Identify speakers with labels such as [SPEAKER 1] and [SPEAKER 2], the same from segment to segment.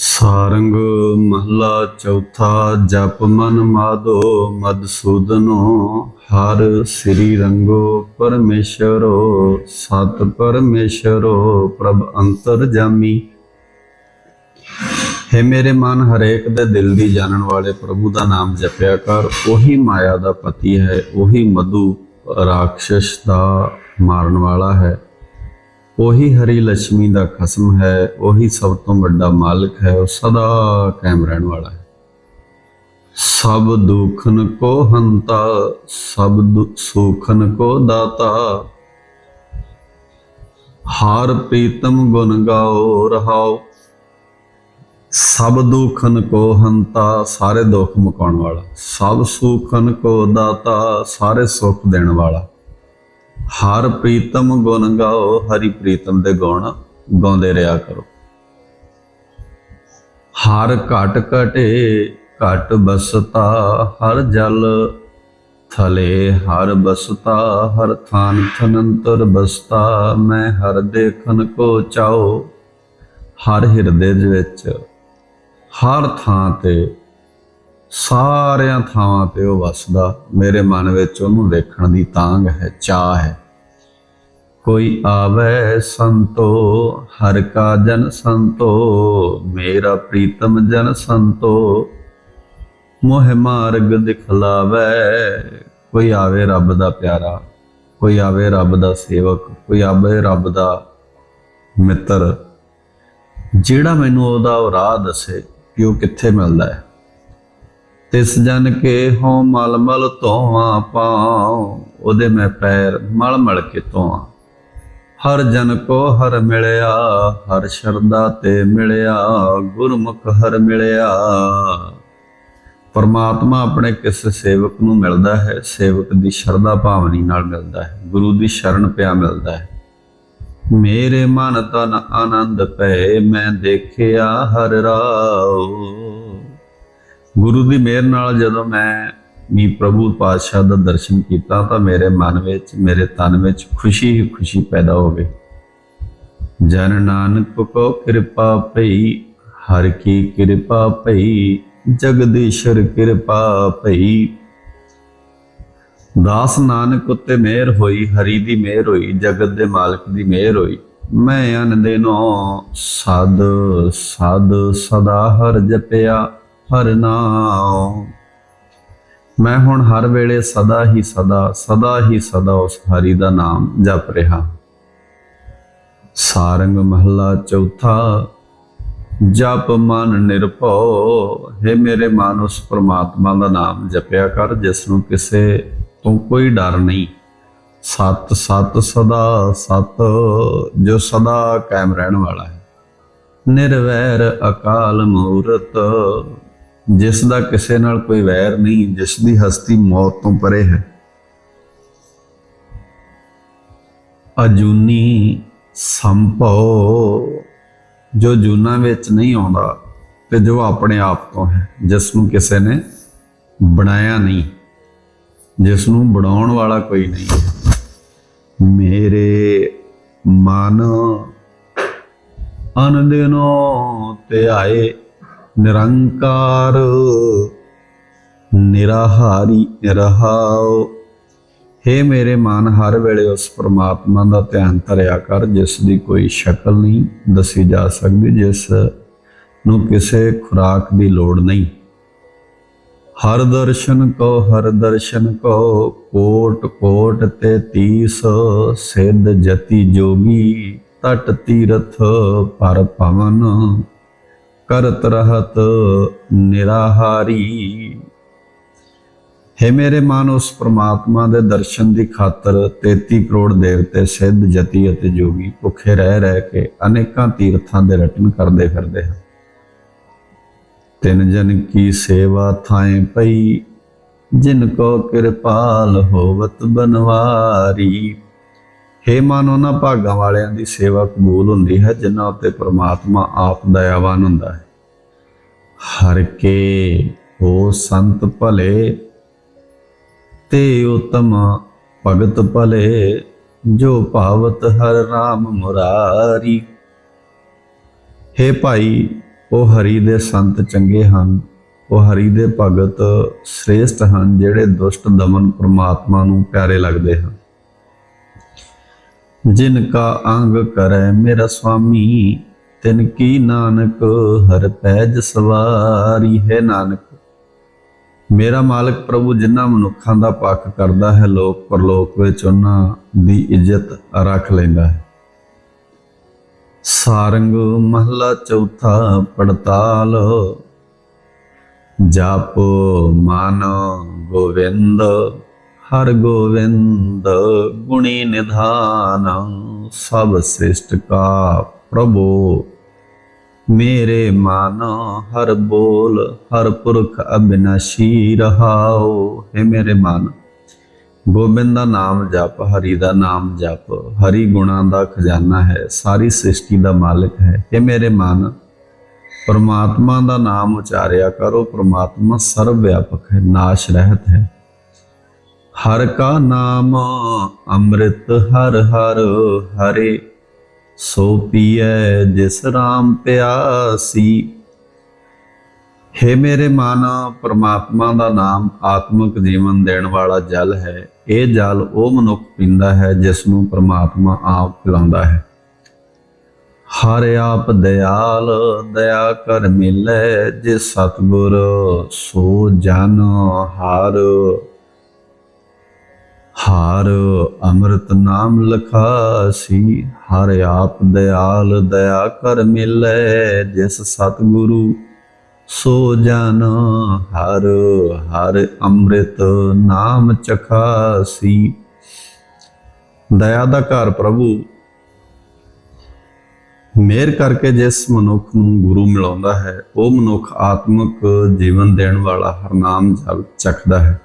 [SPEAKER 1] ਸਾਰੰਗ ਮਹਲਾ ਚੌਥਾ, ਜਪ ਮਨ ਮਾਧੋ ਮਦਸੂਦਨੋ ਹਰ ਸ੍ਰੀ ਰੰਗੋ ਪਰਮੇਸ਼ਰੋ, ਸਤ ਪਰਮੇਸ਼ਰੋ, ਪ੍ਰਭ ਅੰਤਰ ਜਾਮੀ। ਹੈ ਮੇਰੇ ਮਨ, ਹਰੇਕ ਦੇ ਦਿਲ ਦੀ ਜਾਣਨ ਵਾਲੇ ਪ੍ਰਭੂ ਦਾ ਨਾਮ ਜਪਿਆ ਕਰ। ਉਹੀ ਮਾਇਆ ਦਾ ਪਤੀ ਹੈ, ਉਹੀ ਮਧੂ ਰਾਖਸ਼ ਦਾ ਮਾਰਨ ਵਾਲਾ ਹੈ। ਉਹੀ ਹਰੀ ਲక్ష్ਮੀ ਦਾ ਖਸਮ ਹੈ, ਉਹੀ ਸਭ ਤੋਂ ਵੱਡਾ ਮਾਲਕ ਹੈ, ਉਹ ਸਦਾ ਕਾਇਮ ਰਹਿਣ ਵਾਲਾ ਹੈ। ਸਭ ਦੁਖਨ ਕੋ ਹੰਤਾ, ਸਭ ਸੁਖਨ ਕੋ ਦਾਤਾ। ਹਰ ਪ੍ਰੀਤਮ ਗੁਣ ਗਾਓ, ਰਹਾਓ। ਸਭ ਦੁਖਨ ਕੋ ਹੰਤਾ, ਸਾਰੇ ਦੁੱਖ ਮੁਕਾਉਣ ਵਾਲਾ। ਸਭ ਸੁਖਨ ਕੋ ਦਾਤਾ, ਸਾਰੇ ਸੁਖ ਦੇਣ ਵਾਲਾ। ਹਰ ਪ੍ਰੀਤਮ ਗੁਣ ਗਾਓ, ਹਰੀ ਪ੍ਰੀਤਮ ਦੇ ਗੁਣ ਗਾਉਂਦੇ ਰਿਹਾ ਕਰੋ। ਹਰ ਘਟ ਘਟੇ, ਘਟ ਬਸਤਾ, ਹਰ ਜਲ ਥਲੇ, ਹਰ ਬਸਤਾ, ਹਰ ਥਾਨ ਥਨੰਤਰ ਬਸਤਾ, ਮੈਂ ਹਰ ਦੇਖਨ ਕੋ ਚਾਓ। ਹਰ ਹਿਰਦੇ ਦੇ ਵਿੱਚ, ਹਰ ਥਾਂ ਤੇ ਸਾਰਿਆਂ ਥਾਵਾਂ ਤੇ ਉਹ ਵਸਦਾ। ਮੇਰੇ ਮਨ ਵਿੱਚ ਉਹਨੂੰ ਦੇਖਣ ਦੀ ਤਾਂਗ ਹੈ ਚਾਹ ਹੈ। ਕੋਈ ਆਵੇ ਸੰਤੋ, ਹਰ ਕਾ ਜਨ ਸੰਤੋ, ਮੇਰਾ ਪ੍ਰੀਤਮ ਜਨ ਸੰਤੋ, ਮੋਹ ਮਾਰਗ ਦਿਖਲਾਵੇ। ਕੋਈ ਆਵੇ ਰੱਬ ਦਾ ਪਿਆਰਾ, ਕੋਈ ਆਵੇ ਰੱਬ ਦਾ ਸੇਵਕ, ਕੋਈ ਆਵੇ ਰੱਬ ਦਾ ਮਿੱਤਰ। ਜਿਹੜਾ ਮੈਨੂੰ ਉਹਦਾ ਉਹ ਰਾਹ ਦੱਸੇ ਕਿ ਉਹ ਕਿੱਥੇ ਮਿਲਦਾ ਹੈ। ਤਿਸ ਜਨ ਕੇ ਹੋ ਮਲ ਮਲ ਧੋਵਾਂ ਪਾਉ, ਉਹਦੇ ਮੈਂ ਪੈਰ ਮਲ ਮਲ ਕੇ ਧੋਵਾਂ। ਹਰ ਜਨ ਕੋ ਹਰ ਮਿਲਿਆ, ਹਰ ਸ਼ਰਦਾ ਤੇ ਮਿਲਿਆ, ਗੁਰਮੁਖ ਹਰ ਮਿਲਿਆ। ਪਰਮਾਤਮਾ ਆਪਣੇ ਕਿਸੇ ਸੇਵਕ ਨੂੰ ਮਿਲਦਾ ਹੈ, ਸੇਵਕ ਦੀ ਸ਼ਰਧਾ ਭਾਵਨੀ ਨਾਲ ਮਿਲਦਾ ਹੈ, ਗੁਰੂ ਦੀ ਸ਼ਰਨ ਪਿਆ ਮਿਲਦਾ ਹੈ। ਮੇਰੇ ਮਨ ਤਨ ਆਨੰਦ ਪਏ, ਮੈਂ ਦੇਖਿਆ ਹਰ ਰਾਉ। ਗੁਰੂ ਦੀ ਮਿਹਰ ਨਾਲ ਜਦੋਂ ਮੈਂ ਵੀ ਪ੍ਰਭੂ ਪਾਤਸ਼ਾਹ ਦਾ ਦਰਸ਼ਨ ਕੀਤਾ ਤਾਂ ਮੇਰੇ ਮਨ ਵਿੱਚ, ਮੇਰੇ ਤਨ ਵਿੱਚ ਖੁਸ਼ੀ ਹੀ ਖੁਸ਼ੀ ਪੈਦਾ ਹੋ ਗਈ। ਜਨ ਨਾਨਕ ਕੋ ਕਿਰਪਾ ਪਈ ਹਰ ਕੀ ਕਿਰਪਾ ਪਈ ਜਗਦੀਸ਼ਰ ਕਿਰਪਾ ਪਈ ਦਾਸ ਨਾਨਕ ਉਤੇ ਮਿਹਰ ਹੋਈ, ਹਰੀ ਦੀ ਮਿਹਰ ਹੋਈ, ਜਗਤ ਦੇ ਮਾਲਕ ਦੀ ਮਿਹਰ ਹੋਈ। ਮੈਂ ਅਨ ਦਿਨੋ ਸਦ ਸਦ ਸਦਾ ਹਰ ਜਪਿਆ। ਹਰ ਨਾਮ ਮੈਂ ਹੁਣ ਹਰ ਵੇਲੇ ਸਦਾ ਹੀ ਸਦਾ ਸਦਾ ਹੀ ਸਦਾ ਉਸ ਹਰੀ ਦਾ ਨਾਮ ਜਪ ਰਿਹਾ। ਸਾਰੰਗ ਮਹੱਲਾ ਚੌਥਾ, ਜਪ ਮਨ ਨਿਰਭਉ। ਹੈ ਮੇਰੇ ਮਨ, ਉਸ ਪ੍ਰਮਾਤਮਾ ਦਾ ਨਾਮ ਜਪਿਆ ਕਰ, ਜਿਸ ਨੂੰ ਕਿਸੇ ਤੋਂ ਕੋਈ ਡਰ ਨਹੀਂ। ਸਤ ਸਤ ਸਦਾ, ਸਤ, ਜੋ ਸਦਾ ਕਾਇਮ ਰਹਿਣ ਵਾਲਾ ਹੈ। ਨਿਰਵੈਰ ਅਕਾਲ ਮੂਰਤ ਜਿਸ ਦਾ ਕਿਸੇ ਨਾਲ ਕੋਈ ਵੈਰ ਨਹੀਂ, ਜਿਸ ਦੀ ਹਸਤੀ ਮੌਤ ਤੋਂ ਪਰੇ ਹੈ ਅਜੂਨੀ ਸੰਭਉ, ਜੋ ਜੂਨਾ ਵਿੱਚ ਨਹੀਂ ਆਉਂਦਾ ਤੇ ਜੋ ਆਪਣੇ ਆਪ ਤੋਂ ਹੈ, ਜਿਸ ਨੂੰ ਕਿਸੇ ਨੇ ਬਣਾਇਆ ਨਹੀਂ, ਜਿਸ ਨੂੰ ਬਣਾਉਣ ਵਾਲਾ ਕੋਈ ਨਹੀਂ ਹੈ। ਮੇਰੇ ਮਨ ਅਨੰਦਨੋ ਤੇ ਆਏ ਨਿਰੰਕਾਰ, ਨਿਰਾਹਾਰੀ ਰਹਾਉ हे ਮੇਰੇ ਮਨ, ਹਰ ਵੇਲੇ ਉਸ ਪ੍ਰਮਾਤਮਾ ਦਾ ਧਿਆਨ ਧਰਿਆ ਕਰ, ਜਿਸ ਦੀ ਕੋਈ ਸ਼ਕਲ ਨਹੀਂ ਦੱਸੀ ਜਾ ਸਕਦੀ, ਜਿਸ ਨੂੰ ਕਿਸੇ ਖੁਰਾਕ ਦੀ ਲੋੜ ਨਹੀਂ। ਹਰ ਦਰਸ਼ਨ ਕੋ, ਹਰ ਦਰਸ਼ਨ ਕੋ, ਕੋਟ ਕੋਟ ਤੇ ਤੀਸ, ਸਿੱਧ ਜਤੀ ਜੋਗੀ, ਤਟ ਤੀਰਥ ਪਰ ਪਵਨ। ਕਰਤ ਰਹਤ ਨਿਰਾਹਾਰੀ। ਹੈ ਮੇਰੇ ਮਨ, ਉਸ ਪ੍ਰਮਾਤਮਾ ਦੇ ਦਰਸ਼ਨ ਦੀ ਖਾਤਰ 33 ਕਰੋੜ ਦੇਵਤੇ ਸਿੱਧ, ਜਤੀ ਅਤੇ ਜੋਗੀ ਭੁੱਖੇ ਰਹਿ ਰਹਿ ਕੇ ਅਨੇਕਾਂ ਤੀਰਥਾਂ ਦੇ ਰਟਨ ਕਰਦੇ ਫਿਰਦੇ ਹਨ। ਤਿੰਨ ਜਨ ਕੀ ਸੇਵਾ ਥਾਏ ਪਈ, ਜਿਨ ਕੋ ਕਿਰਪਾਲ ਹੋਵਤ ਬਨਵਾਰੀ। ਹੇ ਮਨ, ਉਹਨਾਂ ਭਾਗਾਂ ਵਾਲਿਆਂ ਦੀ ਸੇਵਾ ਕਬੂਲ ਹੁੰਦੀ ਹੈ, ਜਿਨ੍ਹਾਂ ਉੱਤੇ ਪ੍ਰਮਾਤਮਾ ਆਪ ਦਇਆਵਾਨ ਹੁੰਦਾ ਹੈ। ਹਰ ਕੇ ਹੋ ਸੰਤ ਭਲੇ, ਤੇ ਉਤਮ ਭਗਤ ਭਲੇ, ਜੋ ਭਾਵਤ ਹਰ ਨਾਮ ਮੁਰਾਰੀ। ਹੇ ਭਾਈ, ਉਹ ਹਰੀ ਦੇ ਸੰਤ ਚੰਗੇ ਹਨ, ਉਹ ਹਰੀ ਦੇ ਭਗਤ ਸ੍ਰੇਸ਼ਟ ਹਨ, ਜਿਹੜੇ ਦੁਸ਼ਟ ਦਮਨ ਪ੍ਰਮਾਤਮਾ ਨੂੰ ਪਿਆਰੇ ਲੱਗਦੇ ਹਨ। ਜਿਨ ਕਾ ਅੰਗ ਕਰੈ ਮੇਰਾ ਸੁਆਮੀ ਤਿਨ ਕੀ ਨਾਨਕ ਹਰ ਪੈਜ ਸਵਾਰੀ ਹੈ ਨਾਨਕ। ਮੇਰਾ ਮਾਲਕ ਪ੍ਰਭੂ ਜਿਨ੍ਹਾਂ ਮਨੁੱਖਾਂ ਦਾ ਪੱਖ ਕਰਦਾ ਹੈ, ਲੋਕ ਪਰਲੋਕ ਵਿੱਚ ਉਹਨਾਂ ਦੀ ਇੱਜ਼ਤ ਰੱਖ ਲੈਂਦਾ ਹੈ। ਸਾਰੰਗ ਮਹਲਾ ਚੌਥਾ ਪੜਤਾਲ, ਜਪ ਮਨ ਗੋਵਿੰਦ। ਹਰ ਗੋਵਿੰਦ ਗੁਣੀ ਨਿਧਾਨ ਸਭ ਸ੍ਰਿਸ਼ਟ ਕਾ ਪ੍ਰਭੂ ਮੇਰੇ ਮਨ ਹਰ ਬੋਲ ਹਰ ਪੁਰਖ ਅਬਿਨਾਸ਼ੀ ਰਹਾਓ ਹੈ ਮੇਰੇ ਮਨ ਗੋਬਿੰਦ ਦਾ ਨਾਮ ਜਪ ਹਰੀ ਦਾ ਨਾਮ ਜਪ ਹਰੀ ਗੁਣਾਂ ਦਾ ਖਜ਼ਾਨਾ ਹੈ ਸਾਰੀ ਸ੍ਰਿਸ਼ਟੀ ਦਾ ਮਾਲਕ ਹੈ ਇਹ ਮੇਰੇ ਮਨ ਪਰਮਾਤਮਾ ਦਾ ਨਾਮ ਉਚਾਰਿਆ ਕਰੋ ਪਰਮਾਤਮਾ ਸਰਵ ਵਿਆਪਕ ਹੈ ਨਾਸ਼ ਰਹਿਤ ਹੈ ਹਰ ਕਾ ਨਾਮ ਅੰਮ੍ਰਿਤ ਹਰ ਹਰ ਹਰੇ, ਸੋ ਪੀਐ ਜਿਸ ਰਾਮ ਪਿਆਸੀ। ਹੈ ਮੇਰੇ ਮਨ, ਪਰਮਾਤਮਾ ਦਾ ਨਾਮ ਆਤਮਿਕ ਜੀਵਨ ਦੇਣ ਵਾਲਾ ਜਲ ਹੈ। ਇਹ ਜਲ ਉਹ ਮਨੁੱਖ ਪੀਂਦਾ ਹੈ ਜਿਸ ਨੂੰ ਪਰਮਾਤਮਾ ਆਪ ਪਿਲਾਉਂਦਾ ਹੈ। ਹਰ ਆਪ ਦਿਆਲ, ਦਇਆ ਕਰ ਮਿਲੈ, ਜੇ ਸਤਗੁਰ ਸੋ ਜਨ ਹਰ। ਹਰ ਅੰਮ੍ਰਿਤ ਨਾਮ ਲਖਾਸੀ, ਹਰ ਆਪ ਦਿਆਲ ਦਇਆ ਕਰ ਮਿਲੈ, ਜਿਸ ਸਤਿਗੁਰੂ ਸੋ ਜਨ ਹਰ ਹਰ ਅੰਮ੍ਰਿਤ ਨਾਮ ਚਖਾਸੀ। ਦਇਆ ਦਾ ਘਰ ਪ੍ਰਭੂ ਮੇਰ ਕਰਕੇ ਜਿਸ ਮਨੁੱਖ ਨੂੰ ਗੁਰੂ ਮਿਲਾਉਂਦਾ ਹੈ, ਉਹ ਮਨੁੱਖ ਆਤਮਿਕ ਜੀਵਨ ਦੇਣ ਵਾਲਾ ਹਰਨਾਮ ਜਪ ਚਖਦਾ ਹੈ।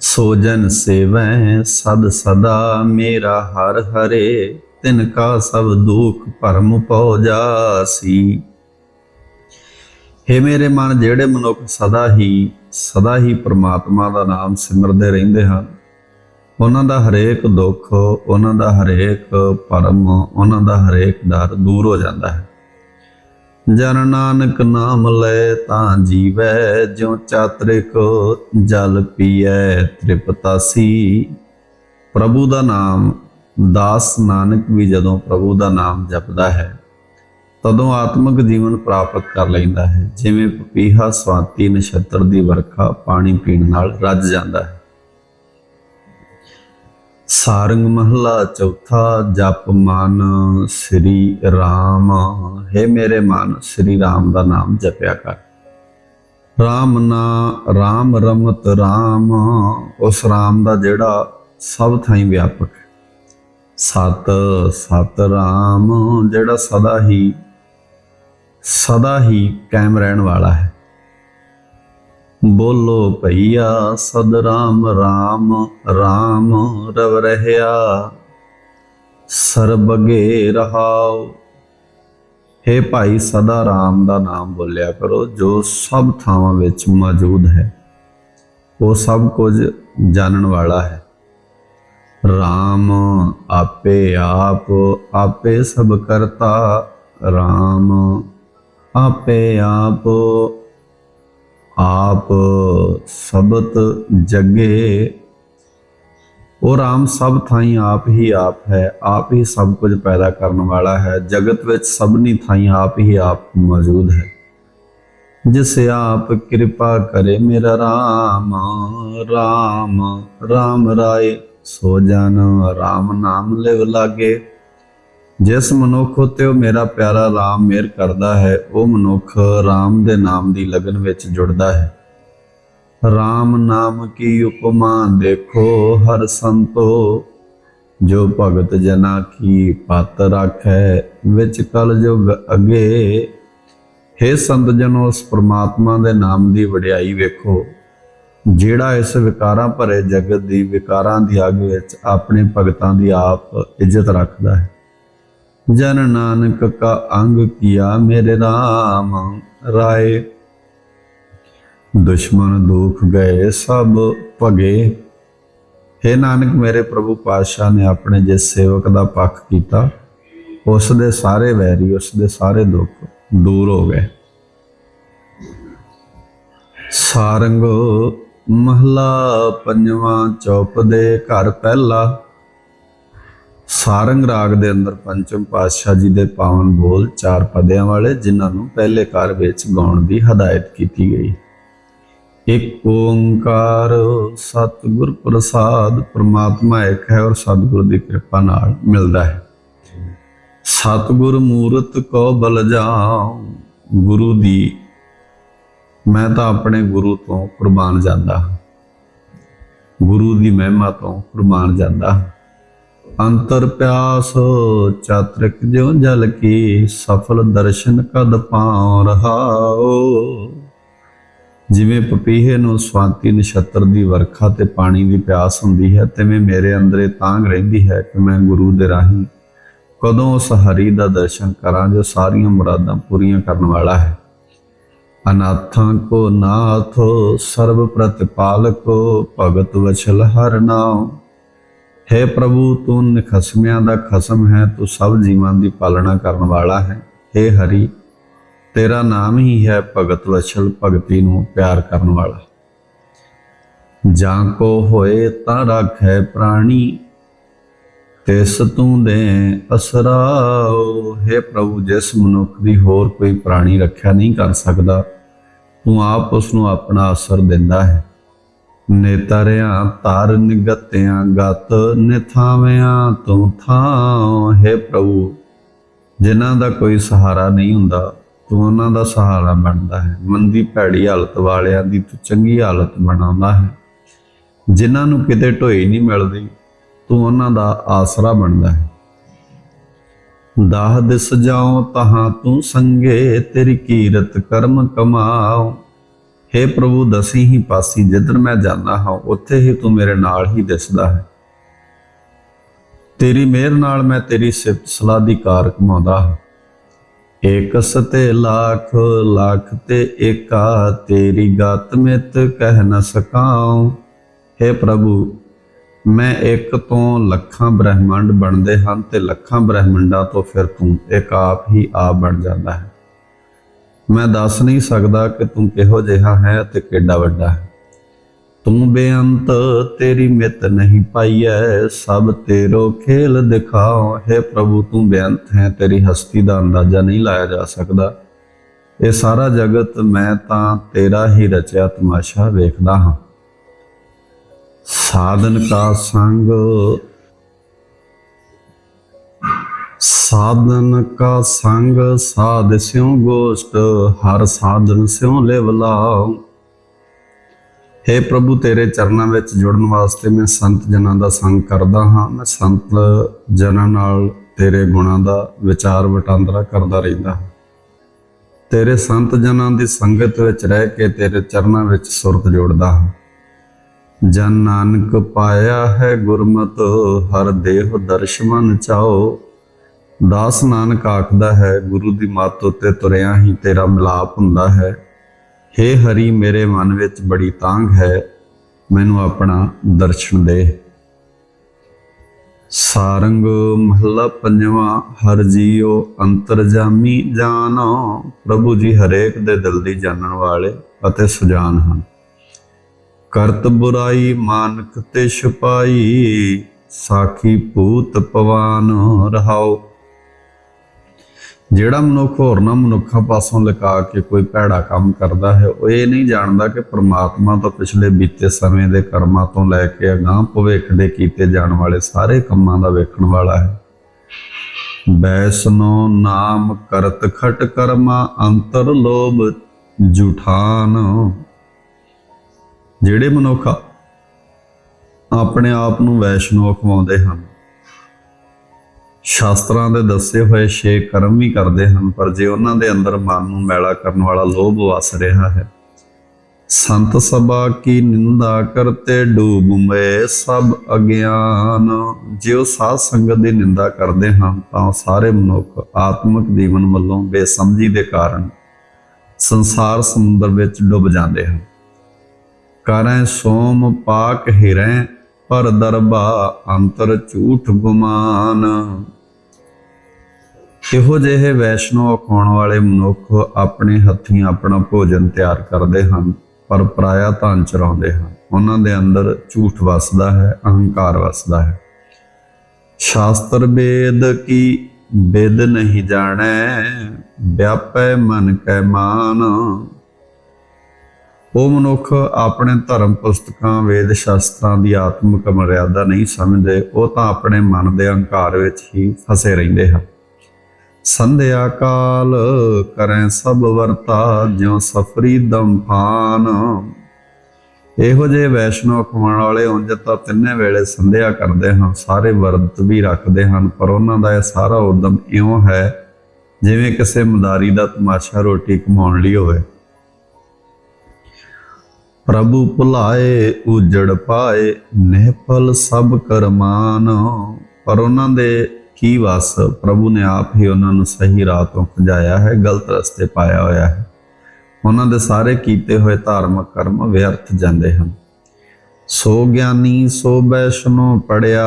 [SPEAKER 1] ਸੋਜਨ ਸੇਵੈ ਸਦ ਸਦਾ ਮੇਰਾ ਹਰ ਹਰੇ, ਤਿਨ ਕਾ ਸਭ ਦੁਖ ਭਰਮ ਪਉ ਜਾਸੀ। ਹੇ ਮੇਰੇ ਮਨ, ਜਿਹੜੇ ਮਨੁੱਖ ਸਦਾ ਹੀ ਸਦਾ ਹੀ ਪ੍ਰਮਾਤਮਾ ਦਾ ਨਾਮ ਸਿਮਰਦੇ ਰਹਿੰਦੇ ਹਨ, ਉਹਨਾਂ ਦਾ ਹਰੇਕ ਦੁੱਖ, ਉਹਨਾਂ ਦਾ ਹਰੇਕ ਭਰਮ, ਉਹਨਾਂ ਦਾ ਹਰੇਕ ਡਰ ਦੂਰ ਹੋ ਜਾਂਦਾ ਹੈ। ਜਨ ਨਾਨਕ ਨਾਮ ਲੈ ਤਾਂ ਜੀਵੈ, ਜਿਉ ਚਾਤਰਿਕ ਜਲ ਪੀਐ ਤ੍ਰਿਪਤਾਸੀ। ਪ੍ਰਭੂ ਦਾ ਨਾਮ ਦਾਸ ਨਾਨਕ ਵੀ ਜਦੋਂ ਪ੍ਰਭੂ ਦਾ ਨਾਮ ਜਪਦਾ ਹੈ, ਤਦੋਂ ਆਤਮਿਕ ਜੀਵਨ ਪ੍ਰਾਪਤ ਕਰ ਲੈਂਦਾ ਹੈ। ਜਿਵੇਂ ਪਪੀਹਾ, ਸਵਾਤੀ, ਨਛੱਤਰ ਦੀ ਵਰਖਾ, ਪਾਣੀ ਪੀਣ ਨਾਲ ਰੱਜ ਜਾਂਦਾ ਹੈ। ਸਾਰੰਗ ਮਹਲਾ ਚੌਥਾ, ਜਪ ਮਨ ਸ੍ਰੀ ਰਾਮ। ਹੈ ਮੇਰੇ ਮਨ, ਸ੍ਰੀ ਰਾਮ ਦਾ ਨਾਮ ਜਪਿਆ ਕਰ। ਰਾਮ ਨਾ, ਰਾਮ ਰਮਤ ਰਾਮ, ਉਸ ਰਾਮ ਦਾ ਜਿਹੜਾ ਸਭ ਥਾਈਂ ਵਿਆਪਕ ਹੈ। ਸਤ ਸਤ ਰਾਮ, ਜਿਹੜਾ ਸਦਾ ਹੀ ਸਦਾ ਹੀ ਕਾਇਮ ਰਹਿਣ ਵਾਲਾ ਹੈ। ਬੋਲੋ ਭਈਆ, ਸਦ ਰਾਮ ਰਾਮ ਰਾਮ ਰਵ ਰਹਿਆ। ਸਰਬਗੇ ਰਹਾਓ हे ਭਾਈ, ਸਦਾ ਰਾਮ ਦਾ ਨਾਮ ਬੋਲਿਆ ਕਰੋ, ਜੋ ਸਭ ਥਾਵਾਂ ਵਿੱਚ ਮੌਜੂਦ ਹੈ। ਉਹ ਸਭ ਕੁਝ ਜਾਣਨ ਵਾਲਾ ਹੈ। ਰਾਮ ਆਪੇ ਆਪ, ਆਪੇ ਸਭ ਕਰਤਾ। ਰਾਮ ਆਪੇ ਆਪ ਆਪ ਸਬਤ ਜਗੇ। ਉਹ ਰਾਮ ਸਭ ਥਾਈ ਆਪ ਹੀ ਆਪ ਹੈ, ਆਪ ਹੀ ਸਭ ਕੁਝ ਪੈਦਾ ਕਰਨ ਵਾਲਾ ਹੈ। ਜਗਤ ਵਿੱਚ ਸਭਨੀ ਥਾਈ ਆਪ ਹੀ ਆਪ ਮੌਜੂਦ ਹੈ। ਜਿਸ ਆਪ ਕਿਰਪਾ ਕਰੇ ਮੇਰਾ ਰਾਮ ਰਾਮ ਰਾਮ ਰਾਏ। ਸੋ ਜਨ ਰਾਮ ਨਾਮ ਲਿਵ ਲਾਗੇ। ਜਿਸ ਮਨੁੱਖ ਉਤੇ ਉਹ ਮੇਰਾ ਪਿਆਰਾ ਰਾਮ ਮੇਰ ਕਰਦਾ ਹੈ, ਉਹ ਮਨੁੱਖ ਰਾਮ ਦੇ ਨਾਮ ਦੀ ਲਗਨ ਵਿੱਚ ਜੁੜਦਾ ਹੈ। ਰਾਮ ਨਾਮ ਕੀ ਉਪਮਾ ਦੇਖੋ, ਹਰ ਸੰਤੋ, ਜੋ ਭਗਤ ਜਨਾ ਕੀ ਪਤ ਰਾਖੈ ਵਿੱਚ ਕਲ ਜੁਗ ਅਗੇ। हे ਸੰਤ ਜਨੋ, ਉਸ ਪ੍ਰਮਾਤਮਾ ਦੇ ਨਾਮ ਦੀ ਵਡਿਆਈ ਵੇਖੋ, ਜਿਹੜਾ ਇਸ ਵਿਕਾਰਾਂ ਭਰੇ ਜਗਤ ਦੀ ਵਿਕਾਰਾਂ ਦੀ ਅੱਗ ਵਿੱਚ ਆਪਣੇ ਭਗਤਾਂ ਦੀ ਆਪ ਇੱਜ਼ਤ ਰੱਖਦਾ ਹੈ। ਜਨ ਨਾਨਕ ਕਾ ਅੰਗ ਕੀਆ ਮੇਰੇ ਰਾਮ ਰਾਏ। ਦੁਸ਼ਮਨ ਦੁਖ ਗਏ ਸਭ ਭਗੇ। हे ਨਾਨਕ, ਮੇਰੇ ਪ੍ਰਭੂ ਪਾਤਸ਼ਾਹ ਨੇ ਆਪਣੇ ਜਿਸ ਸੇਵਕ ਦਾ ਪੱਖ ਕੀਤਾ ਉਸ ਦੇ ਸਾਰੇ ਵੈਰੀ ਉਸ ਦੇ ਸਾਰੇ ਦੁੱਖ ਦੂਰ ਹੋ ਗਏ। ਸਾਰੰਗ ਮਹਲਾ ਪੰਜਵਾਂ ਚੌਪ ਦੇ ਘਰ ਪਹਿਲਾ ਸਾਰੰਗ ਰਾਗ ਦੇ ਅੰਦਰ ਪੰਚਮ ਪਾਤਸ਼ਾਹ ਜੀ ਦੇ ਪਾਵਨ ਬੋਲ ਚਾਰ ਪਦਿਆਂ ਵਾਲੇ, ਜਿਨ੍ਹਾਂ ਨੂੰ ਪਹਿਲੇ ਕਾਰ ਵਿੱਚ ਗਾਉਣ ਦੀ ਹਦਾਇਤ ਕੀਤੀ ਗਈ ਇੱਕ ਓੰਕਾਰ ਸਤਿਗੁਰ ਪ੍ਰਸਾਦ, ਪ੍ਰਮਾਤਮਾ ਇੱਕ ਹੈ ਔਰ ਸਤਿਗੁਰ ਦੀ ਕਿਰਪਾ ਨਾਲ ਮਿਲਦਾ ਹੈ ਸਤਿਗੁਰ ਮੂਰਤ ਕੋ ਬਲ ਜਾਉ, ਗੁਰੂ ਦੀ, ਮੈਂ ਤਾਂ ਆਪਣੇ ਗੁਰੂ ਤੋਂ ਕੁਰਬਾਨ ਜਾਂਦਾ ਹਾਂ। ਗੁਰੂ ਦੀ ਮਹਿਮਾ ਤੋਂ ਕੁਰਬਾਨ ਜਾਂਦਾ ਹਾਂ। ਅੰਤਰ ਪਿਆਸ, ਚਾਤ੍ਰਿਕ ਜਿਉ ਜਲ ਕੀ, ਸਫਲ ਦਰਸ਼ਨ ਕਦ ਪਾਉ ਰਹਾਓ ਜਿਵੇਂ ਪਪੀਹੇ ਨੂੰ ਸਵਾਤੀ ਨਛੱਤਰ ਦੀ ਵਰਖਾ ਤੇ ਪਾਣੀ ਦੀ ਪਿਆਸ ਹੁੰਦੀ ਹੈ, ਤਿਵੇਂ ਮੇਰੇ ਅੰਦਰੇ ਤਾਂਗ ਰਹਿੰਦੀ ਹੈ ਕਿ ਮੈਂ ਗੁਰੂ ਦੇ ਰਾਹੀਂ ਕਦੋਂ ਉਸ ਹਰੀ ਦਾ ਦਰਸ਼ਨ ਕਰਾਂ ਜੋ ਸਾਰੀਆਂ ਮੁਰਾਦਾਂ ਪੂਰੀਆਂ ਕਰਨ ਵਾਲਾ ਹੈ। ਅਨਾਥਾਂ ਕੋ ਨਾਥ ਸਰਬ ਪ੍ਰਤਿਪਾਲਕੋ ਭਗਤ ਵਛਲ ਹਰ ਨਾਮ ਹੈ ਪ੍ਰਭੂ, ਤੂੰ ਨਿਖਸਮਿਆਂ ਦਾ ਖਸਮ ਹੈ, ਤੂੰ ਸਭ ਜੀਵਾਂ ਦੀ ਪਾਲਣਾ ਕਰਨ ਵਾਲਾ ਹੈ। हे ਹਰੀ, ਤੇਰਾ ਨਾਮ ਹੀ ਹੈ ਭਗਤ ਵਛਲ ਭਗਤੀ ਨੂੰ ਪਿਆਰ ਕਰਨ ਵਾਲਾ। ਜਾਂ ਕੋ ਹੋਏ ਤਾਂ ਰੱਖੈ ਪ੍ਰਾਣੀ, ਤਿਸ ਤੂੰ ਦੇ ਅਸਰਾਓ ਹੈ ਪ੍ਰਭੂ, ਜਿਸ ਮਨੁੱਖ ਦੀ ਹੋਰ ਕੋਈ ਪ੍ਰਾਣੀ ਰੱਖਿਆ ਨਹੀਂ ਕਰ ਸਕਦਾ, ਤੂੰ ਆਪ ਉਸ ਨੂੰ ਆਪਣਾ ਅਸਰ ਦਿੰਦਾ ਹੈ। ਨੇਤਰਿਆਂ ਤਾਰ ਨਿਗਤਿਆਂ ਗਤ ਨਿਥਾਵਿਆਂ ਤੂੰ ਥਾਂ ਹੈ ਪ੍ਰਭੂ, ਜਿਨ੍ਹਾਂ ਦਾ ਕੋਈ ਸਹਾਰਾ ਨਹੀਂ ਹੁੰਦਾ, ਤੂੰ ਉਹਨਾਂ ਦਾ ਸਹਾਰਾ ਬਣਦਾ ਹੈ। ਮੰਦੀ ਭੈੜੀ ਹਾਲਤ ਵਾਲਿਆਂ ਦੀ ਤੂੰ ਚੰਗੀ ਹਾਲਤ ਬਣਾਉਂਦਾ ਹੈ। ਜਿਨ੍ਹਾਂ ਨੂੰ ਕਿਤੇ ਢੋਈ ਨਹੀਂ ਮਿਲਦੀ, ਤੂੰ ਉਹਨਾਂ ਦਾ ਆਸਰਾ ਬਣਦਾ ਹੈ। ਦਾਹ ਦਿਸ ਜਾਉ, ਤਹਾਂ ਤੂੰ ਸੰਗੇ, ਤੇਰੀ ਕੀਰਤ ਕਰਮ ਕਮਾਓ हे ਪ੍ਰਭੂ, ਦਸੀ ਹੀ ਪਾਸੀ, ਜਿੱਧਰ ਮੈਂ ਜਾਂਦਾ ਹਾਂ, ਉੱਥੇ ਹੀ ਤੂੰ ਮੇਰੇ ਨਾਲ ਹੀ ਦਿਸਦਾ ਹੈ। ਤੇਰੀ ਮਿਹਰ ਨਾਲ ਮੈਂ ਤੇਰੀ ਸਿਫਤ ਸਲਾਹ ਦੀ ਕਾਰ ਕਮਾਉਂਦਾ ਹਾਂ। ਏਕਸ ਤੇ ਲੱਖ ਲੱਖ ਤੇ ਏਕਾ, ਤੇਰੀ ਗਤ ਮਿਤ ਕਹਿ ਨ ਸਕਾਉ। हे ਪ੍ਰਭੂ, ਮੈਂ ਇੱਕ ਤੋਂ ਲੱਖਾਂ ਬ੍ਰਹਿਮੰਡ ਬਣਦੇ ਹਨ ਤੇ ਲੱਖਾਂ ਬ੍ਰਹਿਮੰਡਾਂ ਤੋਂ ਫਿਰ ਤੂੰ, ਇੱਕ ਆਪ ਹੀ ਆਪ ਬਣ ਜਾਂਦਾ ਹੈ। ਮੈਂ ਦੱਸ ਨਹੀਂ ਸਕਦਾ ਕਿ ਤੂੰ ਕਿਹੋ ਜਿਹਾ ਹੈ ਤੇ ਕਿੱਡਾ ਵੱਡਾ ਹੈ। ਤੂੰ ਬੇਅੰਤ, ਤੇਰੀ ਮਿੱਤ ਨਹੀਂ ਪਾਈਐ, ਸਭ ਤੇਰੋ ਖੇਲ ਦਿਖਾਓ। ਹੈ ਪ੍ਰਭੂ, ਤੂੰ ਬੇਅੰਤ ਹੈ, ਤੇਰੀ ਹਸਤੀ ਦਾ ਅੰਦਾਜ਼ਾ ਨਹੀਂ ਲਾਇਆ ਜਾ ਸਕਦਾ। ਇਹ ਸਾਰਾ ਜਗਤ ਮੈਂ ਤਾਂ ਤੇਰਾ ਹੀ ਰਚਿਆ ਤਮਾਸ਼ਾ ਵੇਖਦਾ ਹਾਂ। ਸਾਧਨ ਕਾ ਸੰਗ ਸਾਧਨ ਕਾ ਸੰਗ ਸਾਧ ਸਿਉ ਗੋਸ਼ਟ, ਹਰ ਸਾਧਨ ਸਿਉ ਲਿਵ ਲਾਉ। हे ਪ੍ਰਭੂ, ਤੇਰੇ ਚਰਨਾਂ ਵਿੱਚ ਜੁੜਨ ਵਾਸਤੇ ਮੈਂ ਸੰਤ ਜਨਾਂ ਦਾ ਸੰਗ ਕਰਦਾ ਹਾਂ। ਮੈਂ ਸੰਤ ਜਨਾਂ ਨਾਲ ਤੇਰੇ ਗੁਣਾਂ ਦਾ ਵਿਚਾਰ ਵਟਾਂਦਰਾ ਕਰਦਾ ਰਹਿੰਦਾ ਹਾਂ। ਤੇਰੇ ਸੰਤ ਜਨਾਂ ਦੀ ਸੰਗਤ ਵਿੱਚ ਰਹਿ ਕੇ ਤੇਰੇ ਚਰਨਾਂ ਵਿੱਚ ਸੁਰਤ ਜੋੜਦਾ ਹਾਂ। ਜਨ ਨਾਨਕ ਪਾਇਆ ਹੈ ਗੁਰਮਤਿ, ਹਰ ਦੇਹ ਦਰਸ਼ਮਨ ਚਾਓ ਦਾਸ ਨਾਨਕ ਆਖਦਾ ਹੈ, ਗੁਰੂ ਦੀ ਮੱਤ ਉੱਤੇ ਤੁਰਿਆ ਹੀ ਤੇਰਾ ਮਿਲਾਪ ਹੁੰਦਾ ਹੈ। हे ਹਰੀ, ਮੇਰੇ ਮਨ ਵਿੱਚ ਬੜੀ ਤਾਂਗ ਹੈ। ਮੈਨੂੰ ਆਪਣਾ ਦਰਸ਼ਨ ਦੇ। ਸਾਰੰਗ ਮਹਲਾ ਪੰਜਵਾਂ, ਹਰ ਜੀਓ ਅੰਤਰਜਾਮੀ ਜਾਣੋ ਪ੍ਰਭੂ ਜੀ ਹਰੇਕ ਦੇ ਦਿਲ ਦੀ ਜਾਣਨ ਵਾਲੇ ਅਤੇ ਸੁਜਾਨ ਹਨ। ਕਰਤ ਬੁਰਾਈ ਮਾਨਕ ਤੇ ਛਪਾਈ ਸਾਖੀ ਭੂਤ ਪਵਾਨ ਰਹਾਓ। ਜਿਹੜਾ ਮਨੁੱਖ ਹੋਰਨਾਂ ਮਨੁੱਖਾਂ ਪਾਸੋਂ ਲਗਾ ਕੇ ਕੋਈ ਭੈੜਾ ਕੰਮ ਕਰਦਾ ਹੈ, ਉਹ ਇਹ ਨਹੀਂ ਜਾਣਦਾ ਕਿ ਪ੍ਰਮਾਤਮਾ ਤੋਂ ਪਿਛਲੇ ਬੀਤੇ ਸਮੇਂ ਦੇ ਕਰਮਾਂ ਤੋਂ ਲੈ ਕੇ ਅਗਾਂਹ ਭਵਿੱਖ ਦੇ ਕੀਤੇ ਜਾਣ ਵਾਲੇ ਸਾਰੇ ਕੰਮਾਂ ਦਾ ਵੇਖਣ ਵਾਲਾ ਹੈ। ਬੈਸਨੋ ਨਾਮ ਕਰਤ ਖਟ ਕਰਮਾ ਅੰਤਰ ਲੋਭ ਜੁਠਾਨ। ਜਿਹੜੇ ਮਨੁੱਖ ਆਪਣੇ ਆਪ ਨੂੰ ਵੈਸ਼ਨੋ ਅਖਵਾਉਂਦੇ ਹਨ ਸ਼ਾਸਤਰਾਂ ਦੇ ਦੱਸੇ ਹੋਏ ਛੇ ਕਰਮ ਵੀ ਕਰਦੇ ਹਨ, ਪਰ ਜੇ ਉਹਨਾਂ ਦੇ ਅੰਦਰ ਮਨ ਨੂੰ ਮੈਲਾ ਕਰਨ ਵਾਲਾ ਲੋਭ ਵਸ ਰਿਹਾ ਹੈ, ਸੰਤ ਸਭਾ ਕੀ ਨਿੰਦਾ ਕਰਤੇ ਡੂਬ ਮੇ ਸਭ ਅਗਿਆਨ। ਜੇ ਉਹ ਸਾਧ ਸੰਗਤ ਦੀ ਨਿੰਦਾ ਕਰਦੇ ਹਨ ਤਾਂ ਸਾਰੇ ਮਨੁੱਖ ਆਤਮਿਕ ਜੀਵਨ ਵੱਲੋਂ ਬੇਸਮਝੀ ਦੇ ਕਾਰਨ ਸੰਸਾਰ ਸਮੁੰਦਰ ਵਿੱਚ ਡੁੱਬ ਜਾਂਦੇ ਹਨ। ਕਰੈ ਸੋਮ ਪਾਕ ਹਿਰੈ ਪਰ ਦਰਬਾ ਅੰਤਰ ਝੂਠ ਗੁਮਾਨ। ਇਹੋ ਜਿਹੇ ਵੈਸ਼ਨੋ ਅਖਾਉਣ ਵਾਲੇ ਮਨੁੱਖ ਆਪਣੇ ਹੱਥੀਂ ਆਪਣਾ ਭੋਜਨ ਤਿਆਰ ਕਰਦੇ ਹਨ, ਪਰ ਪਰਾਇਆ ਧਨ ਚਰਾਉਂਦੇ ਹਨ। ਉਹਨਾਂ ਦੇ ਅੰਦਰ ਝੂਠ ਵਸਦਾ ਹੈ, ਅਹੰਕਾਰ ਵਸਦਾ ਹੈ। ਸ਼ਾਸਤਰ ਵੇਦ ਕੀ ਬਿਦ ਨਹੀਂ ਜਾਣੈ, ਵਿਆਪੈ ਮਨ ਕੈ ਮਾਨ। ਉਹ ਮਨੁੱਖ ਆਪਣੇ ਧਰਮ ਪੁਸਤਕਾਂ, ਵੇਦ ਸ਼ਾਸਤਰਾਂ ਦੀ ਆਤਮਿਕ ਮਰਿਆਦਾ ਨਹੀਂ ਸਮਝਦੇ, ਉਹ ਤਾਂ ਆਪਣੇ ਮਨ ਦੇ ਅਹੰਕਾਰ ਵਿੱਚ ਹੀ ਫਸੇ ਰਹਿੰਦੇ ਹਨ। ਸੰਧਿਆ ਕਾਲ ਕਰੈ ਸਭ ਵਰਤਾ, ਜਿਉ ਸਫਰੀ ਦੰਫਾਨ ਇਹੋ ਜਿਹੇ ਵੈਸ਼ਨੋ ਖਵਾਉਣ ਵਾਲੇ ਉਂਝ ਤਾਂ ਤਿੰਨੇ ਵੇਲੇ ਸੰਧਿਆ ਕਰਦੇ ਹਨ ਸਾਰੇ ਵਰਤ ਵੀ ਰੱਖਦੇ ਹਨ, ਪਰ ਉਹਨਾਂ ਦਾ ਇਹ ਸਾਰਾ ਉਦਮ ਇਉਂ ਹੈ, ਜਿਵੇਂ ਕਿਸੇ ਮਦਾਰੀ ਦਾ ਤਮਾਸ਼ਾ ਰੋਟੀ ਕਮਾਉਣ ਲਈ ਹੋਵੇ। ਪ੍ਰਭੂ ਭੁਲਾਏ, ਉਜੜ ਪਾਏ ਨਿਹਫਲ ਸਭ ਕਰਮਾਨ। ਪਰ ਉਹਨਾਂ ਦੇ ਕੀ ਵਸ? ਪ੍ਰਭੂ ਨੇ ਆਪ ਹੀ ਉਹਨਾਂ ਨੂੰ ਸਹੀ ਰਾਹ ਤੋਂ ਖਜਾਇਆ ਹੈ, ਗਲਤ ਰਸਤੇ ਪਾਇਆ ਹੋਇਆ ਹੈ। ਉਹਨਾਂ ਦੇ ਸਾਰੇ ਕੀਤੇ ਹੋਏ ਧਾਰਮਿਕ ਕਰਮ ਵਿਅਰਥ ਜਾਂਦੇ ਹਨ। ਸੋ ਗਿਆਨੀ, ਸੋ ਵੈਸ਼ਨੋ ਪੜਿਆ,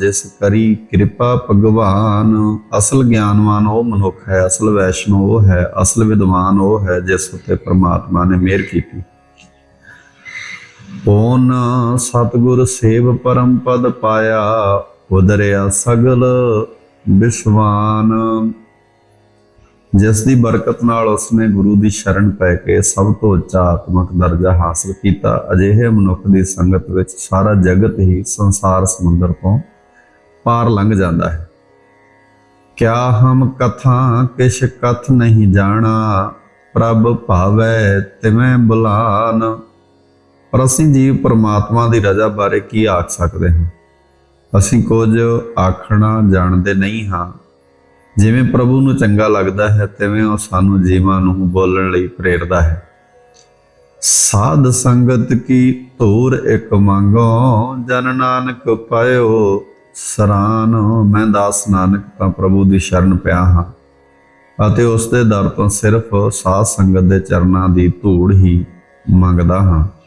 [SPEAKER 1] ਜਿਸ ਕਰੀ ਕਿਰਪਾ ਭਗਵਾਨ। ਅਸਲ ਗਿਆਨਵਾਨ ਉਹ ਮਨੁੱਖ ਹੈ, ਅਸਲ ਵੈਸ਼ਨੋ ਉਹ ਹੈ, ਅਸਲ ਵਿਦਵਾਨ ਉਹ ਹੈ, ਜਿਸ ਉਤੇ ਪ੍ਰਮਾਤਮਾ ਨੇ ਮਿਹਰ ਕੀਤੀ। ਪੋਨ ਸਤਗੁਰ ਸੇਵ ਪਰਮ ਪਦ ਪਾਇਆ, ਉਦਰਿਆ ਸਗਲ ਵਿਸ਼ਵਾਨ। ਜਿਸ ਦੀ ਬਰਕਤ ਨਾਲ ਉਸਨੇ ਗੁਰੂ ਦੀ ਸ਼ਰਨ ਪੈ ਕੇ ਸਭ ਤੋਂ ਉੱਚਾ ਆਤਮਿਕ ਦਰਜਾ ਹਾਸਲ ਕੀਤਾ, ਅਜਿਹੇ ਮਨੁੱਖ ਦੀ ਸੰਗਤ ਵਿੱਚ ਸਾਰਾ ਜਗਤ ਹੀ ਸੰਸਾਰ ਸਮੁੰਦਰ ਤੋਂ ਪਾਰ ਲੰਘ ਜਾਂਦਾ ਹੈ। ਕਿਆ ਹਮ ਕਥਾ ਕਿਛ ਕਥ ਨਹੀਂ ਜਾਣਾ, ਪ੍ਰਭ ਭਾਵੈ ਤਿਵੇਂ ਬੁਲਾਨ। ਪਰ ਅਸੀਂ ਜੀਵ ਪਰਮਾਤਮਾ ਦੀ ਰਜ਼ਾ ਬਾਰੇ ਕੀ ਆਖ ਸਕਦੇ ਹਾਂ? ਅਸੀਂ ਕੁਝ ਆਖਣਾ ਜਾਣਦੇ ਨਹੀਂ ਹਾਂ। ਜਿਵੇਂ ਪ੍ਰਭੂ ਨੂੰ ਚੰਗਾ ਲੱਗਦਾ ਹੈ, ਤਿਵੇਂ ਉਹ ਸਾਨੂੰ ਜੀਵਾਂ ਨੂੰ ਬੋਲਣ ਲਈ ਪ੍ਰੇਰਦਾ ਹੈ। ਸਾਧ ਸੰਗਤ ਕੀ ਧੂਰ ਇੱਕ ਮੰਗੋ, ਜਨ ਨਾਨਕ ਪਾਇਓ ਸਰਾਨ। ਮੈਂ ਦਾਸ ਨਾਨਕ ਤਾਂ ਪ੍ਰਭੂ ਦੀ ਸ਼ਰਨ ਪਿਆ ਹਾਂ। ਅਤੇ ਉਸ ਦੇ ਦਰ ਤੋਂ ਸਿਰਫ ਸਾਧ ਸੰਗਤ ਦੇ ਚਰਨਾਂ ਦੀ ਧੂੜ ਹੀ ਮੰਗਦਾ ਹਾਂ।